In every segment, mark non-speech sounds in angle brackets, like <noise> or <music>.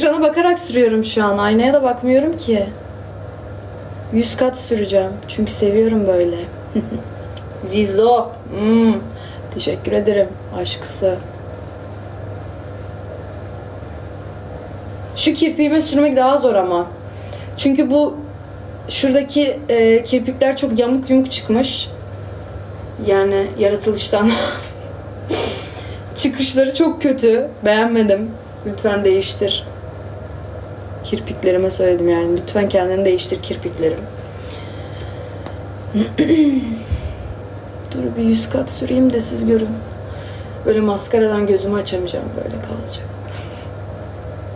Ekrana bakarak sürüyorum şu an. Aynaya da bakmıyorum ki. 100 kat süreceğim. Çünkü seviyorum böyle. <laughs> Zizo. Hmm. Teşekkür ederim aşkısı. Şu kirpiğime sürmek daha zor ama. Çünkü bu şuradaki e, kirpikler çok yamuk yumuk çıkmış. Yani yaratılıştan. <laughs> Çıkışları çok kötü. Beğenmedim. Lütfen değiştir. Kirpiklerime söyledim yani. Lütfen kendini değiştir kirpiklerim. <clears throat> Dur bir yüz kat süreyim de siz görün. Böyle maskaradan gözümü açamayacağım. Böyle kalacak.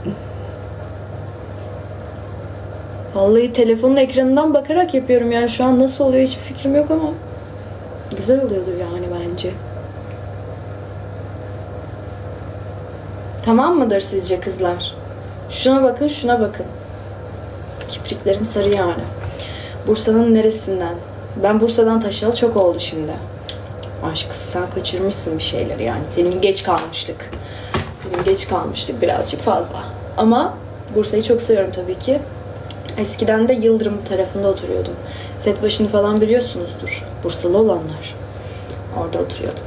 <laughs> Vallahi telefonun ekranından bakarak yapıyorum yani şu an nasıl oluyor hiçbir fikrim yok ama güzel oluyordu yani bence. Tamam mıdır sizce kızlar? Şuna bakın, şuna bakın. Kipriklerim sarı yani. Bursa'nın neresinden? Ben Bursa'dan taşınalı çok oldu şimdi. Aşkısı sen kaçırmışsın bir şeyleri yani. Senin geç kalmıştık. Senin geç kalmıştık birazcık fazla. Ama Bursa'yı çok seviyorum tabii ki. Eskiden de Yıldırım tarafında oturuyordum. Set başını falan biliyorsunuzdur. Bursalı olanlar. Orada oturuyordum.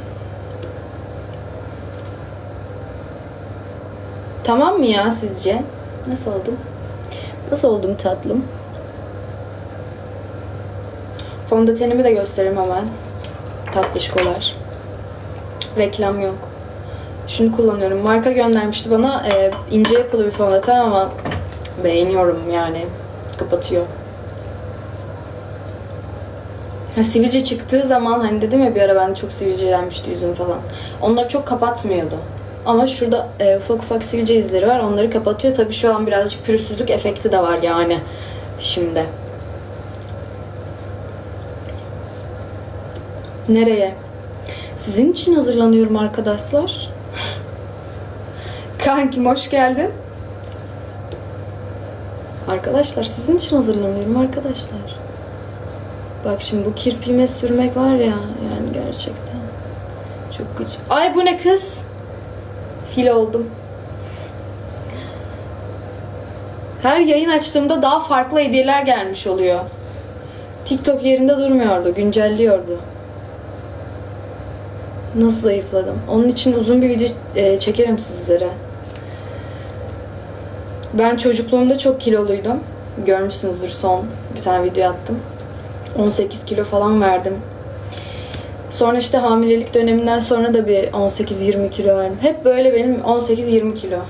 Tamam mı ya sizce? Nasıl oldum? Nasıl oldum tatlım? Fondötenimi de göstereyim hemen. Tatlışkolar. Reklam yok. Şunu kullanıyorum. Marka göndermişti bana. Ee, ince yapılı bir fondöten ama beğeniyorum yani. Kapatıyor. Ha, sivilce çıktığı zaman hani dedim ya bir ara ben çok sivilcelenmişti yüzüm falan. Onları çok kapatmıyordu. Ama şurada e, ufak ufak sivilce izleri var. Onları kapatıyor. Tabii şu an birazcık pürüzsüzlük efekti de var yani. Şimdi. Nereye? Sizin için hazırlanıyorum arkadaşlar. <laughs> Kankim hoş geldin. Arkadaşlar sizin için hazırlanıyorum arkadaşlar. Bak şimdi bu kirpiğime sürmek var ya yani gerçekten. Çok güç. Ay bu ne kız? Fil oldum. Her yayın açtığımda daha farklı hediyeler gelmiş oluyor. TikTok yerinde durmuyordu, güncelliyordu. Nasıl zayıfladım? Onun için uzun bir video e, çekerim sizlere. Ben çocukluğumda çok kiloluydum. Görmüşsünüzdür son bir tane video attım. 18 kilo falan verdim. Sonra işte hamilelik döneminden sonra da bir 18-20 kilo verdim. Hep böyle benim 18-20 kilo. <laughs>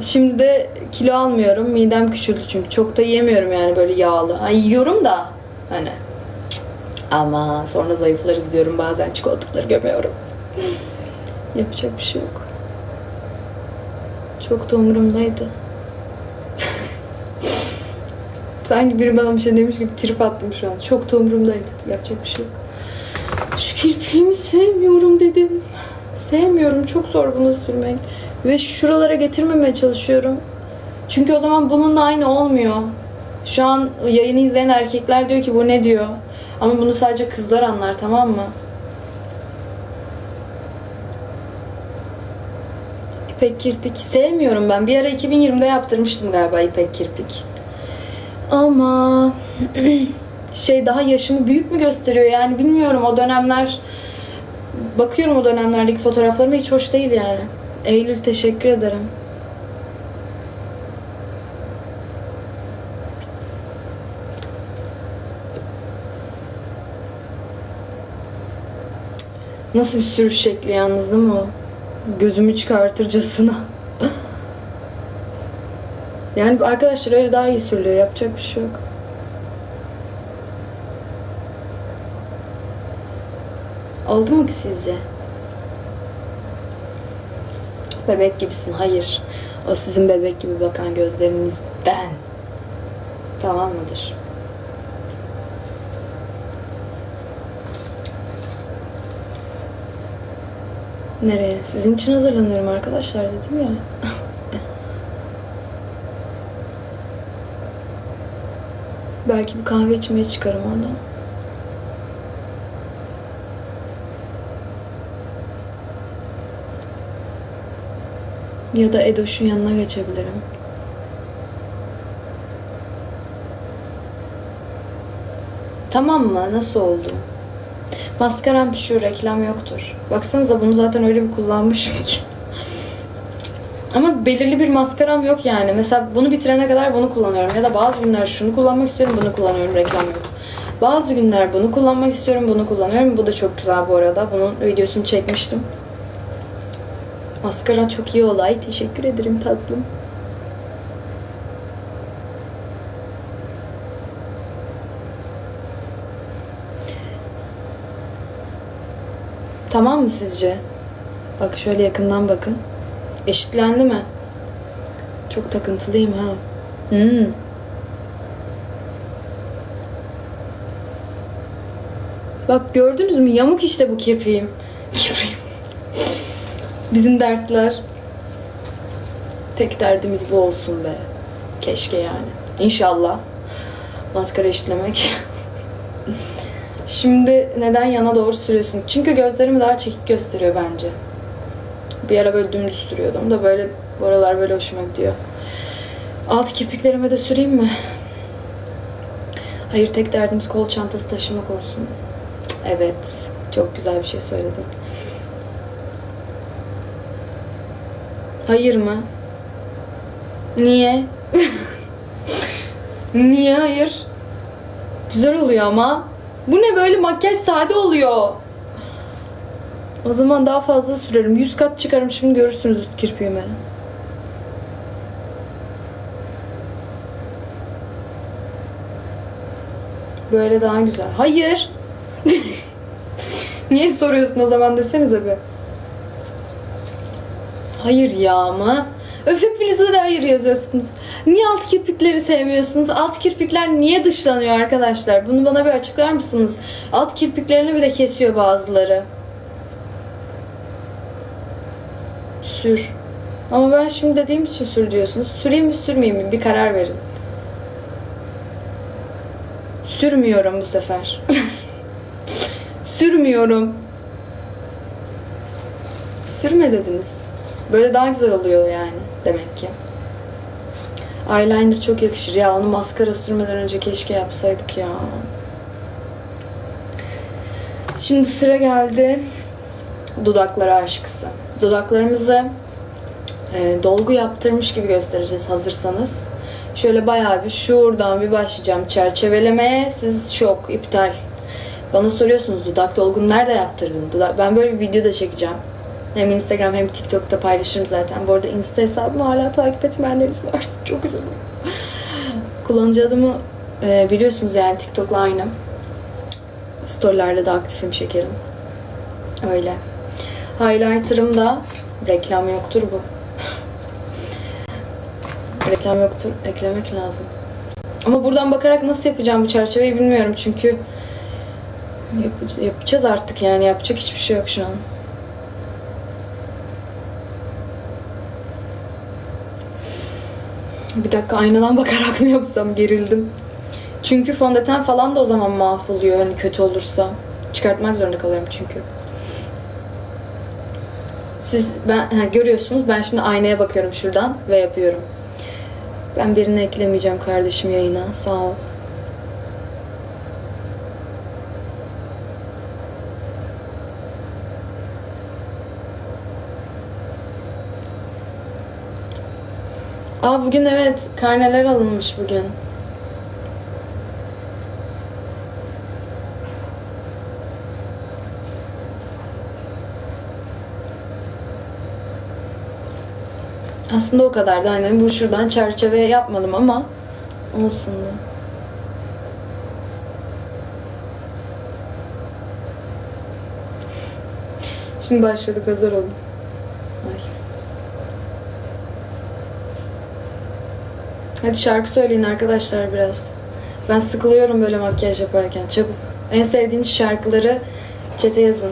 Şimdi de kilo almıyorum. Midem küçüldü çünkü. Çok da yemiyorum yani böyle yağlı. Ha, yiyorum da hani. Ama sonra zayıflarız diyorum bazen çikolataları gömüyorum. Yapacak bir şey yok. Çok da umurumdaydı. Sanki biri bana bir şey demiş gibi trip attım şu an. Çok da umurumdaydı. Yapacak bir şey yok. Şu kirpiğimi sevmiyorum dedim. Sevmiyorum. Çok zor bunu sürmek. Ve şuralara getirmemeye çalışıyorum. Çünkü o zaman bununla aynı olmuyor. Şu an yayını izleyen erkekler diyor ki bu ne diyor. Ama bunu sadece kızlar anlar tamam mı? İpek kirpik sevmiyorum ben. Bir ara 2020'de yaptırmıştım galiba ipek kirpik. Ama <clears throat> şey daha yaşımı büyük mü gösteriyor yani bilmiyorum o dönemler bakıyorum o dönemlerdeki fotoğraflarıma hiç hoş değil yani. Eylül teşekkür ederim. Nasıl bir sürüş şekli yalnız değil mi o? Gözümü çıkartırcasına. Yani arkadaşlar öyle daha iyi sürülüyor. Yapacak bir şey yok. Oldu mu ki sizce? Bebek gibisin. Hayır. O sizin bebek gibi bakan gözlerinizden. Tamam mıdır? Nereye? Sizin için hazırlanıyorum arkadaşlar dedim ya. <laughs> Belki bir kahve içmeye çıkarım oradan. Ya da Edoş'un yanına geçebilirim. Tamam mı? Nasıl oldu? Maskaram şu reklam yoktur. Baksanıza bunu zaten öyle bir kullanmışım ki. Ama belirli bir maskaram yok yani. Mesela bunu bitirene kadar bunu kullanıyorum. Ya da bazı günler şunu kullanmak istiyorum, bunu kullanıyorum. Reklam yok. Bazı günler bunu kullanmak istiyorum, bunu kullanıyorum. Bu da çok güzel bu arada. Bunun videosunu çekmiştim. Maskara çok iyi olay. Teşekkür ederim tatlım. Tamam mı sizce? Bak şöyle yakından bakın. Eşitlendi mi? Çok takıntılıyım ha. Hmm. Bak gördünüz mü? Yamuk işte bu kirpiğim. <laughs> Kirpiğim. Bizim dertler. Tek derdimiz bu olsun be. Keşke yani. İnşallah. Maskara işlemek. <laughs> Şimdi neden yana doğru sürüyorsun? Çünkü gözlerimi daha çekik gösteriyor bence. Bir ara böyle dümdüz sürüyordum da böyle bu aralar böyle hoşuma gidiyor. Alt kirpiklerime de süreyim mi? Hayır tek derdimiz kol çantası taşımak olsun. Evet. Çok güzel bir şey söyledin. Hayır mı? Niye? <laughs> Niye hayır? Güzel oluyor ama. Bu ne böyle makyaj sade oluyor. O zaman daha fazla sürerim. 100 kat çıkarım şimdi görürsünüz üst kirpiğime. Böyle daha güzel. Hayır. <laughs> Niye soruyorsun o zaman desenize bir. Hayır ya ama. Öf hepinize de hayır yazıyorsunuz. Niye alt kirpikleri sevmiyorsunuz? Alt kirpikler niye dışlanıyor arkadaşlar? Bunu bana bir açıklar mısınız? Alt kirpiklerini bir de kesiyor bazıları. Sür. Ama ben şimdi dediğim için sür diyorsunuz. Süreyim mi sürmeyeyim mi? Bir karar verin. Sürmüyorum bu sefer. <laughs> Sürmüyorum. Sürme dediniz. Böyle daha güzel oluyor yani demek ki. Eyeliner çok yakışır ya. Onu maskara sürmeden önce keşke yapsaydık ya. Şimdi sıra geldi dudaklara aşkısı. Dudaklarımızı e, dolgu yaptırmış gibi göstereceğiz hazırsanız. Şöyle bayağı bir şuradan bir başlayacağım çerçevelemeye. Siz şok, iptal. Bana soruyorsunuz dudak dolgunu nerede yaptırdın? Dudak... Ben böyle bir video da çekeceğim. Hem Instagram hem TikTok'ta paylaşırım zaten. Bu arada Insta hesabımı hala takip etmeyenleriniz varsa çok üzülürüm. Kullanıcı adımı e, biliyorsunuz yani TikTok'la aynı. Storylerde de aktifim şekerim. Öyle. Highlighter'ım da reklam yoktur bu. reklam yoktur. Eklemek lazım. Ama buradan bakarak nasıl yapacağım bu çerçeveyi bilmiyorum çünkü yap- yapacağız artık yani yapacak hiçbir şey yok şu an. Bir dakika aynadan <laughs> bakarak mı yapsam gerildim. Çünkü fondöten falan da o zaman mahvoluyor hani kötü olursa. Çıkartmak zorunda kalıyorum çünkü. Siz ben ha, görüyorsunuz ben şimdi aynaya bakıyorum şuradan ve yapıyorum. Ben birini eklemeyeceğim kardeşim yayına. Sağ ol. Aa bugün evet karneler alınmış bugün. Aslında o kadar da aynen bu şuradan çerçeve yapmadım ama olsun da. Şimdi başladık hazır olun. Hadi şarkı söyleyin arkadaşlar biraz. Ben sıkılıyorum böyle makyaj yaparken. Çabuk. En sevdiğiniz şarkıları çete yazın.